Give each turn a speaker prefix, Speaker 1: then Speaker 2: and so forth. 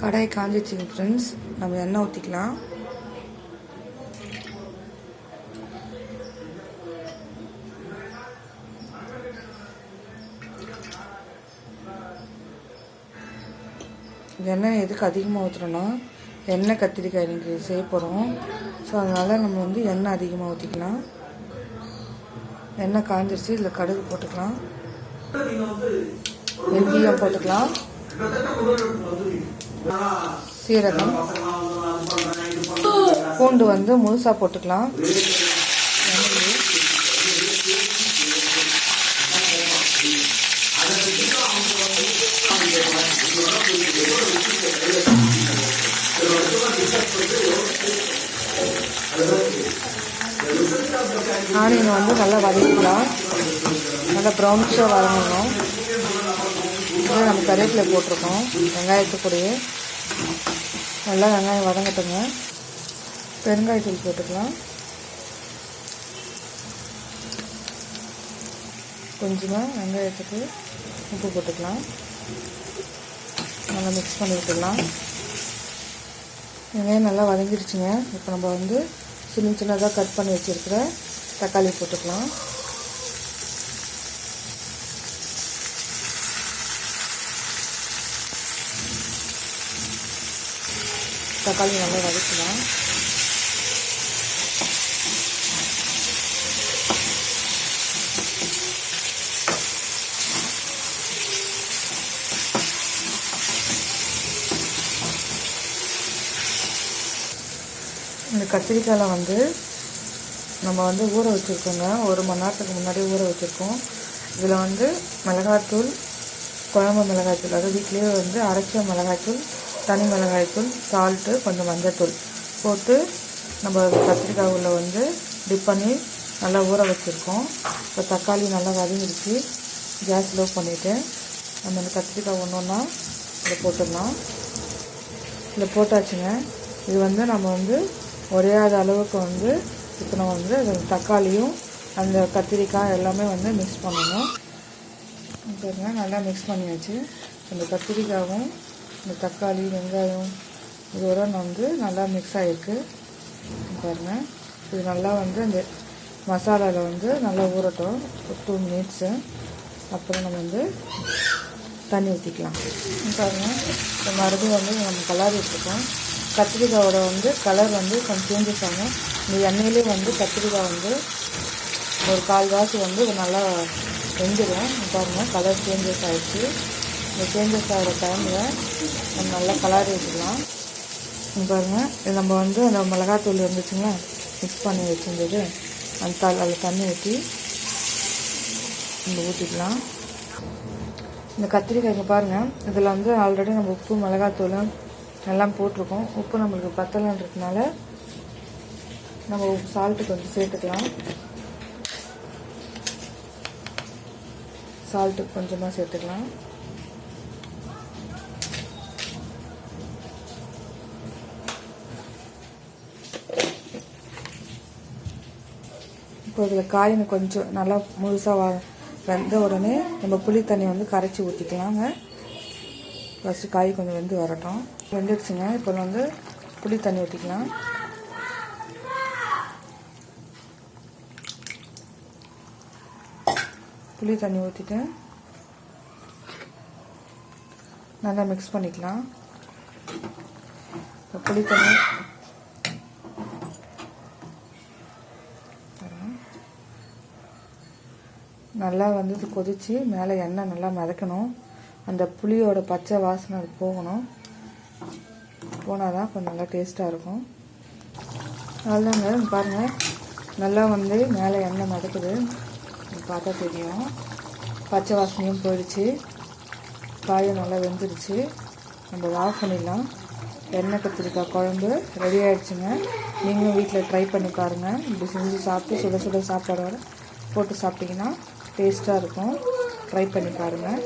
Speaker 1: கடாய் காஞ்சிச்சிங்க friends நம்ம எண்ணெய் ஊற்றிக்கலாம் எண்ணெய் எதுக்கு அதிகமாக ஊற்றுறோன்னா எண்ணெய் கத்திரிக்காய் இன்றைக்கி செய்ய போகிறோம் ஸோ அதனால் நம்ம வந்து எண்ணெய் அதிகமாக ஊற்றிக்கலாம் எண்ணெய் காஞ்சிருச்சு இதில் கடுகு போட்டுக்கலாம். வெந்தயம் போட்டுக்கலாம். சீரகம். பூண்டு வந்து முழுசாக போட்டுக்கலாம். ஆனியன் வந்து நல்லா வதக்கலாம் நல்லா ப்ரௌன்ஸாக வதங்கணும் இதில் நம்ம கருவேப்பிலை போட்டிருக்கோம். வெங்காயத்து கூடயே நல்லா வெங்காயம் வதங்கட்டுங்க. பெருங்காயத்தூள் போட்டுக்கலாம். கொஞ்சமாக வெங்காயத்துக்கு உப்பு போட்டுக்கலாம். நல்லா மிக்ஸ் பண்ணி விட்டுடலாம். வெங்காயம் நல்லா வதங்கிடுச்சுங்க. இப்போ நம்ம வந்து சின்ன சின்னதாக கட் பண்ணி வச்சுருக்கிற தக்காளி போட்டுக்கலாம். தக்காளி நல்லா வதக்கலாம் இந்த கத்திரிக்காயில் வந்து நம்ம வந்து ஊற வச்சுருக்கோங்க. ஒரு மணி நேரத்துக்கு முன்னாடி ஊற வச்சுருக்கோம். இதில் வந்து மிளகாத்தூள் குழம்பு மிளகாய்த்தூள் அதாவது வீட்லேயே வந்து அரைச்ச மிளகாய்த்தூள் தனி மிளகாய்த்தூள் சால்ட்டு கொஞ்சம் மஞ்சத்தூள் போட்டு நம்ம கத்திரிக்காய் உள்ள வந்து டிப் பண்ணி நல்லா ஊற வச்சுருக்கோம். இப்போ தக்காளி நல்லா வதங்கிடுச்சு. கேஸ் லோ பண்ணிவிட்டு நம்ம இந்த கத்திரிக்காய் ஒன்று ஒன்றா இதில் போட்டுடலாம். இதில் போட்டாச்சுங்க. இது வந்து நம்ம வந்து உரையாத அளவுக்கு வந்து இப்போ நம்ம வந்து தக்காளியும் அந்த கத்திரிக்காய் எல்லாமே வந்து மிக்ஸ் பண்ணணும். பாருங்க நல்லா மிக்ஸ் பண்ணியாச்சு. அந்த கத்திரிக்காயும் இந்த தக்காளி வெங்காயம் இதோட வந்து நல்லா மிக்ஸ் ஆகிருக்கு பாருங்கள் இது நல்லா வந்து அந்த மசாலாவில் வந்து நல்லா ஊறட்டும். ஒரு டூ மினிட்ஸு அப்புறம் நம்ம வந்து தண்ணி ஊற்றிக்கலாம் பாருங்கள் இந்த மறுபடியும் வந்து நம்ம கலர் வச்சுருக்கோம். கத்திரிக்காயோட வந்து கலர் வந்து கொஞ்சம் சேஞ்சஸ் ஆகும் இந்த எண்ணெயிலே வந்து கத்திரிக்காய் வந்து ஒரு கால் வாசி வந்து நல்லா வெந்துடும் பாருங்கள் கலர் சேஞ்சஸ் ஆகிடுச்சு இந்த சேஞ்சஸ் ஆகிற டைமில் நம்ம நல்லா கலர் வச்சுக்கலாம் பாருங்கள் இது நம்ம வந்து அந்த மிளகாத்தூள் இருந்துச்சுங்களா மிக்ஸ் பண்ணி வச்சுருந்தது. அந்த த அதில் தண்ணி ஊற்றி நம்ம ஊற்றிக்கலாம் இந்த கத்திரிக்காய் இங்கே பாருங்கள் இதில் வந்து ஆல்ரெடி நம்ம உப்பு மிளகாத்தூள் எல்லாம் போட்டிருக்கோம். உப்பு நம்மளுக்கு பத்தலைன்றதுனால நம்ம உப்பு சால்ட்டு கொஞ்சம் சேர்த்துக்கலாம். சால்ட்டு கொஞ்சமாக சேர்த்துக்கலாம். இப்போ இதில் காயின் கொஞ்சம் நல்லா முழுசாக வ வெந்த உடனே நம்ம புளி தண்ணி வந்து கரைச்சி ஊற்றிக்கலாங்க ஃபஸ்ட்டு காய் கொஞ்சம் வெந்து வரட்டும். வெந்துடுச்சுங்க. இப்போ வந்து புளி தண்ணி ஊற்றிக்கலாம் புளி தண்ணி ஊற்றிட்டு நல்லா மிக்ஸ் பண்ணிக்கலாம். இப்போ புளி தண்ணி நல்லா வந்து இது கொதித்து மேலே எண்ணெய் நல்லா மிதக்கணும். அந்த புளியோட பச்சை வாசனை அது போகணும். போனால் தான் கொஞ்சம் நல்லா டேஸ்ட்டாக இருக்கும். அதுதாங்க பாருங்கள் நல்லா வந்து மேலே எண்ணெய் மிதக்குது. பார்த்தா தெரியும். பச்சை வாசனையும் போயிடுச்சு. காயும் நல்லா வெந்துடுச்சு நம்ம ஆஃப் பண்ணிடலாம். எண்ணெய் கத்திரிக்காய் குழம்பு ரெடி ஆகிடுச்சுங்க நீங்களும் வீட்டில் ட்ரை பண்ணி பாருங்கள் இப்படி செஞ்சு சாப்பிட்டு சுட சுட சாப்பாடோட போட்டு சாப்பிட்டிங்கன்னா டேஸ்ட்டாக இருக்கும். ட்ரை பண்ணி பாருங்கள்